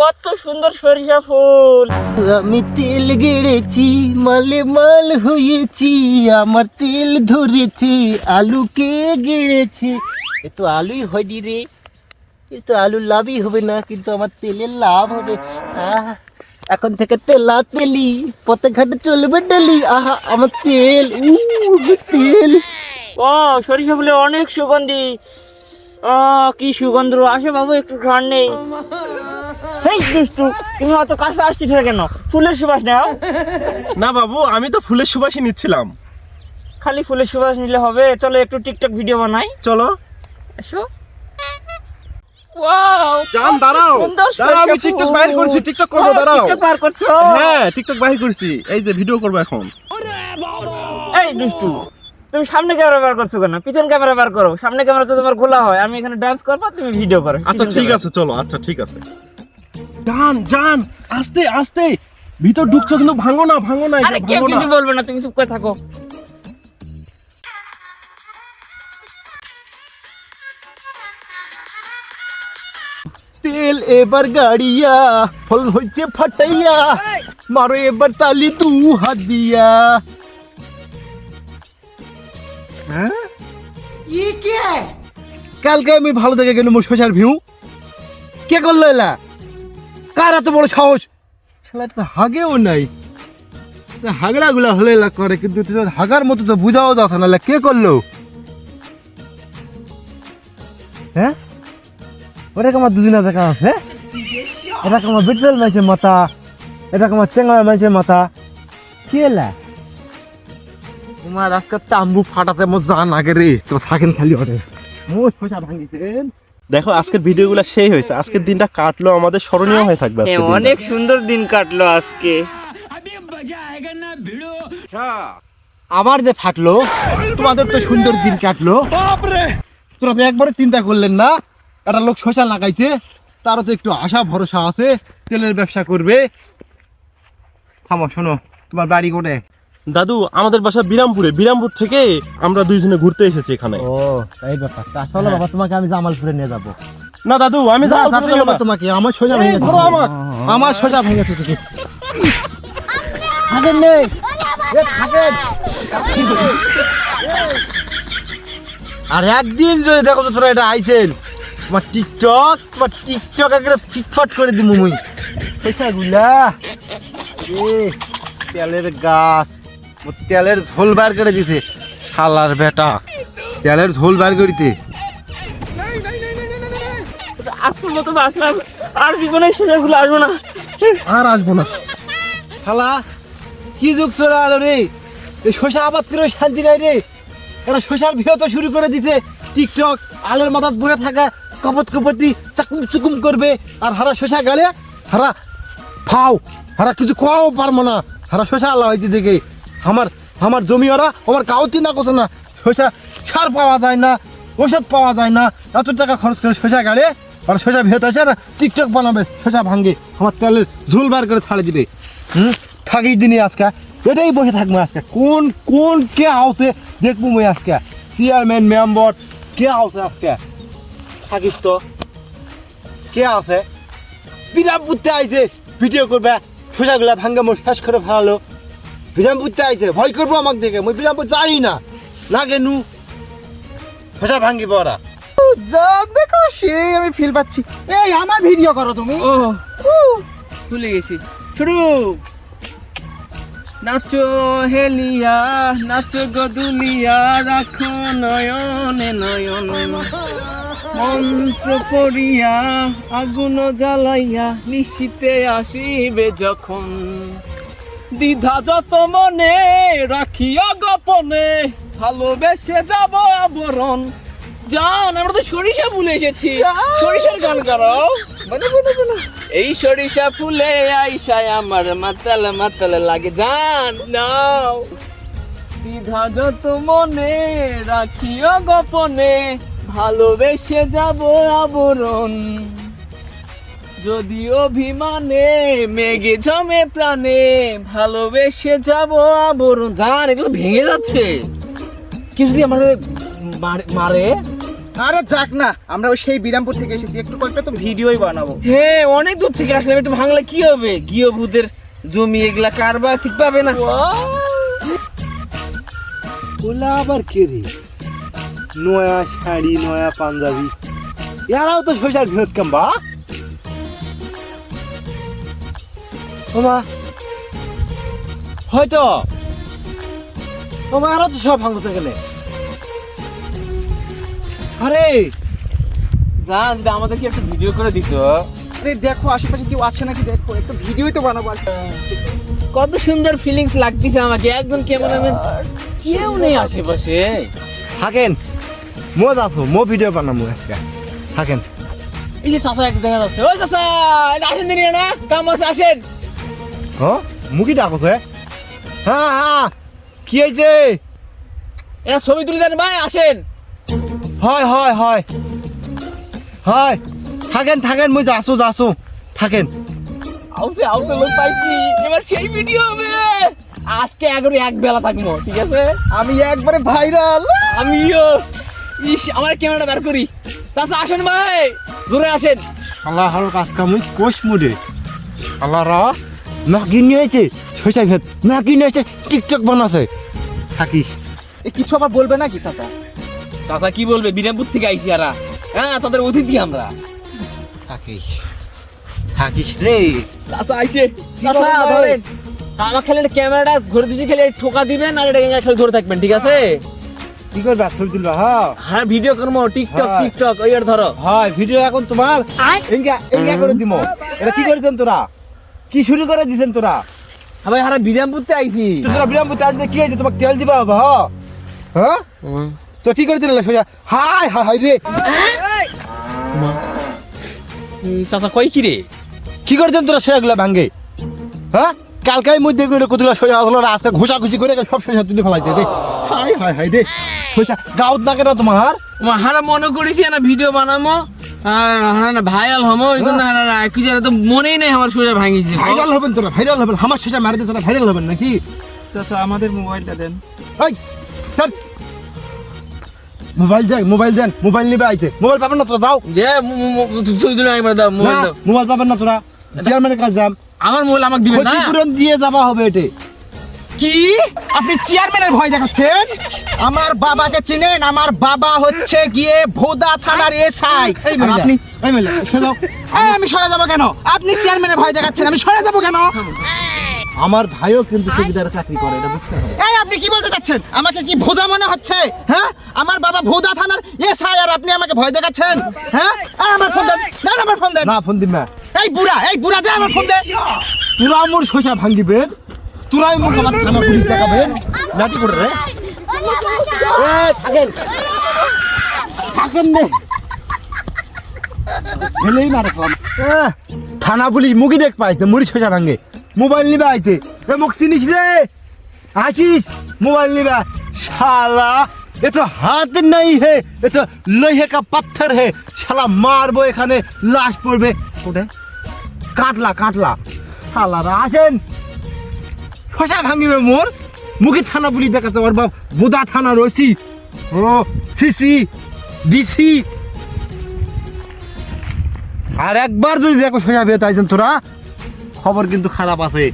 কত সুন্দর সরিষা ফুল। আমি তেল গেড়েছি মালে মাল হয়েছি আমার তেল ধরেছে আলুকে গেড়েছে? এ তো আলুই হয়নি রে। এ তো আলু লাভই হবে না কিন্তু আমার তেলের লাভ হবে। আহ এখন থেকে তেলা তেলি পথে ঘাটে চলবে ডালি। আহা আমার তেল তেল। ও সরিষা ফুলে অনেক সুগন্ধি। ও কি সুগন্ধ। আসো বাবু একটু ঘর নেই। হেই দুষ্টু তুমি অত কাছে আসছিস কেন? ফুলের সুবাস নাও। না বাবু আমি তো ফুলের সুবাসই নিচ্ছিলাম। খালি ফুলের সুবাস নিলে হবে। চলো একটু টিকটক ভিডিও বানাই। চলো। আসো। ওয়াও জান দাঁড়াও। দাঁড়াও আমি টিকটক বাইর করছি টিকটক করব দাঁড়াও। টিকটক বার করছ। হ্যাঁ টিকটক বাইর করছি। এই যে ভিডিও করব এখন। এই দুষ্টু। তুমি সামনে ক্যামেরা বার করছ কেন? পিছন ক্যামেরা বার করো। সামনে ক্যামেরা তো তোমার খোলা হয়। আমি এখানে ডান্স করব তুমি ভিডিও করো। আচ্ছা ঠিক আছে চলো আচ্ছা ঠিক আছে। জান জান আস্তে আস্তে। ভিতর ঢুকছো কিন্তু ভাঙো না ভাঙো না আরে কেউ কিছু বলবে না তুমি চুপ করে থাকো। তেল এবার গাড়িয়া ফল হচ্ছে ফাটাইয়া। মারো এবার তালি দু হাত দিয়া। হ্যাঁ? কালকে আমি ভালো দেখে গেল মোর শশার ভিউ। কে করল এলা? কার এত বড় সাহস? শালা তো হাগেও নাই। হাগড়া গুলা হলে এলা করে কিন্তু হাগার মতো তো বুঝাও যাচ্ছে না কে করল? হ্যাঁ? ওটা আমার দুদিনা দেখা আছে? এটা আমার বিটল মাছের মাথা? এটা আমার চেঙ্গা মাছের মাথা? কি এলা? তোমার আজকে তাম্বু ফাটাতে মো জান আগে রে। তো থাকেন খালি ওরে। মোট পয়সা ভাঙিছেন। দেখো আজকের ভিডিওগুলো সেই হয়েছে। আজকের দিনটা কাটলো আমাদের স্মরণীয় হয়ে থাকবে। অনেক সুন্দর দিন কাটলো আজকে। আবার যে ফাটলো তোমাদের তো সুন্দর দিন কাটলো। তোরা তো একবারে চিন্তা করলেন না? একটা লোক শশা লাগাইছে তারও তো একটু আশা ভরসা আছে তেলের ব্যবসা করবে। থামো শোনো তোমার বাড়ি কোটে দাদু আমাদের বাসা বিরামপুরে। বিরামপুর থেকে আমরা দুইজনে ঘুরতে এসেছি এখানে। ও এই ব্যাপার। তা চলো বাবা তোমাকে আমি জামালপুরে নিয়ে যাব। না দাদু আমি না, জামালপুরে যাব তোমাকে। আমার সোজা ভেঙে গেছে। ধরো আমার। আমার সোজা ভেঙেছে তুমি থাকেন নেই এ, থাকেন আর একদিন যদি দেখো তো তোরা এটা আইছেন তোমার টিকটক তোমার টিকটক একবারে ফিটফাট করে দিব মুই। পয়সা গুলা এ তেলের গাছ। তেলের ঝোল বার করে দিছে। শালার বেটা তেলের ঝোল বার করেছে। আজকের মতো আসলাম আর জীবনে সেগুলো আসব না। আর আসব না। শালা কি যুগ চলে আলো রে? এই শশা আবাদ করে শান্তি নাই রে। এরা শশার ভিও তো শুরু করে দিছে। টিকটক আলের মাথাত বসে থাকা কপত কপতি চাকুম চুকুম করবে। আর হারা শশা গালে হারা ফাও হারা কিছু খাওয়াও পারব না। হারা শশা আল্লাহ হয়েছে দেখে। আমার আমার জমি ওরা আমার কাউতি না করছে না। শশা সার পাওয়া যায় না ওষুধ পাওয়া যায় না। এত টাকা খরচ করে শশা গাড়ে, আর শশা ভেত আসে আর টিকটক বানাবে শশা ভাঙ্গে। আমার তেলের ঝুল বার করে ছাড়ে দিবে। হুম? থাকি দিনই আজকে। এটাই বসে থাকব আজকে। কোন কোন কে আউছে দেখব মুই আজকে? চেয়ারম্যান মেম্বার কে আউছে আজকে? থাকিস তো। কে আছে বিরাম বুঝতে আইছে। ভিডিও করবে। সোজাগুলা ভাঙ্গে মোর শেষ করে ফেলালো। বিরাম বুঝতে আইছে ভয় করব আমাকে দেখে মুই বিরাম যাই না। লাগে নু। সোজা ভাঙ্গি পড়া যা দেখো সেই আমি ফিল পাচ্ছি। এই আমার ভিডিও করো তুমি। ও ভুলে গেছি। শুরু। নাচো হেলিয়া নাচো গদুলিয়া রাখো নয়নে নয়ন। মন্ত্র পড়িয়া আগুন জ্বালাইয়া নিশ্চিতে আসিবে যখন। দ্বিধা যত মনে রাখিয়া গোপনে। ভালোবেসে যাব আবরণ। জান আমরা তো সরিষা ফুলে এসেছি। সরিষার গান করো এই সরিষা ফুলে আইসায় আমার মাতাল মাতাল লাগে। জান নাও। দ্বিধা যত মনে রাখিও গোপনে। ভালোবেসে যাব আবরণ। যদি অভিমানে মেঘে জমে প্রাণে ভালোবেসে যাব আবরণ জান এগুলো ভেঙে যাচ্ছে। কি যদি আমাদের মারে- আরে যাক না আমরা ওই সেই বিরামপুর থেকে এসেছি একটু কয়েকটা তো ভিডিওই বানাবো। হ্যাঁ অনেক দূর থেকে আসলাম একটু ভাঙলে কি হবে? গিয়ে ভূতের জমি এগুলা কারবার ঠিক পাবে না। ওলা আবার কে রে? নয়া শাড়ি নয়া পাঞ্জাবি। এরাও তো শশার ভিড়ত কাম্বা ওমা হয়তো। ওমা এরা তো সব ভাঙছে গেলে। আরে যা যদি আমাদেরকে একটা ভিডিও করে দিত। আরে দেখো আশেপাশে কেউ আছে নাকি? দেখো একটু ভিডিওই তো বানাবো আর কত সুন্দর ফিলিংস লাগতেছে আমাকে একজন ক্যামেরাম্যান কেউ নেই আশেপাশে। থাকেন মো যাচ্ছ মো ভিডিও বানাবো আজকে। থাকেন এই যে চাচা এক দেখা যাচ্ছে ওই এটা আসেন দিন না। কাম আছে আসেন। হ্যাঁ মুখি ডাকছে হ্যাঁ হ্যাঁ কি হয়েছে এটা ছবি তুলে দেন ভাই আসেন। হয় হয় হয়। হয়। থাকেন থাকেন মুই যাচ্ছ যাচ্ছ থাকেন। আউতে আউতে লোক পাইছি। এবার সেই ভিডিও হবে। আজকে এগারো এক বেলা থাকব ঠিক আছে? আমি একবারে ভাইরাল আমিও। ইস আমার ক্যামেরাটা বের করি। চাচা আসেন ভাই। জোরে আসেন। আল্লাহ কাজ কামুই কোষ মুডে। আল্লাহ রা। না কিনে হয়েছে? শৈশাই ভেদ না কিনে হয়েছে টিকটক বানাছে। থাকিস। এ কিছু আবার বলবে নাকি চাচা? চাচা কি বলবে? বিরামপুর থেকে আইছি আরা। হ্যাঁ তাদের অতিথি আমরা। থাকিস। থাকিস রে। চাচা আইছে। চাচা বলেন ধরেন আমার খালি ক্যামেরাটা ঘুরে দিচ্ছি খালি ঠোকা দিবেন আর এটা খালি ধরে থাকবেন ঠিক আছে? কি করবে ছবি তুলবা হ্যাঁ হ্যাঁ ভিডিও করব টিকটক। টিকটক ওই আর ধরো। হয় ভিডিও এখন তোমার এঙ্গা এঙ্গা করে দিম। এটা কি করেছেন তোরা? কি শুরু করে দিছেন তোরা? ভাই হারা বিরামপুরতে আইছি। তো তোরা বিরাম চার্জ কি হয়েছে? তোমাকে তেল দিবা হবে হ্যাঁ তো কি করেছেন সোজা? হাই হাই হাই রে। চাচা কই কি রে? কি করেছেন তোরা সোয়াগুলা ভাঙ্গে? হ্যাঁ কালকাই মধ্যে করে কতগুলো সোজা হলো রাস্তা ঘোষা ঘুষি করে সব সোজা তুলে ফেলাইছে রে। হাই হাই হাই রে। সোজা গাউত না কেন তোমার? আমার হারা মনে করেছি না ভিডিও বানামো? ভাইরাল হমো এই জন্য কি জানে তো মনেই নেই আমার সোজা ভাঙিছে। ভাইরাল হবেন তোরা ভাইরাল হবেন আমার সোজা মারিতে তোরা ভাইরাল হবেন নাকি? চাচা আমাদের মোবাইলটা দেন। এই স্যার। মোবাইল দেন মোবাইল দেন মোবাইল নিবে আইতে। মোবাইল পাবেন না তোরা দাও দে তুই একবার মোবাইল দাও। মোবাইল পাবেন না তোরা। চেয়ারম্যানের কাছে যাম। আমার মোবাইল আমাকে দিবে না? ক্ষতিপূরণ দিয়ে যাওয়া হবে এটে। কি? আপনি চেয়ারম্যানের ভয় দেখাচ্ছেন? আমার বাবাকে চিনেন আমার বাবা হচ্ছে গিয়ে ভোদা থানার এসআই। আপনি আমি সরে যাব কেন? আপনি চেয়ারম্যানের ভয় দেখাচ্ছেন আমি সরে যাব কেন? আমার ভাইও কিন্তু সুবিধার চাকরি করে এটা বুঝতে হবে। এই আপনি কি বলতে চাচ্ছেন? আমাকে কি ভোদা মনে হচ্ছে? হ্যাঁ? আমার বাবা ভোদা থানার এসআই আর আপনি আমাকে ভয় দেখাচ্ছেন? হ্যাঁ? আমার ফোন দেন দেন আমার ফোন দেন। না ফোন দিন না। এই বুড়া এই বুড়া দে আমার ফোন দে। তোরা মোর শোষা ভাঙ্গিবে তোরাই মোর আমার থানা পুলিশ দেখাবেন লাঠি করে রে। থাকেন। থাকেন নে গেলেই না রাখলাম থানা পুলিশ মুখি দেখ পাইছে, মুড়ি শোষা ভাঙ্গে মোবাইল নিবে আইতে। এ, মুখ চিনিস রে? আসিস। মোবাইল নিবে। শালা, এ তো হাত নাই হে। এ তো লোহে কা পাথর হে। শালা মারবো এখানে, লাশ পড়বে। কোথায়? কাটলা কাটলা। শালারা, আসেন। খসা ভাঙিবে মোর? মুখে থানা পুলিশ দেখাচ্ছে ওর বাপ বোদা থানা রয়েছি। ও, সিসি, ডিসি। আর একবার যদি দেখো সোজা বেতাইছেন তোরা খবর কিন্তু খারাপ আছে।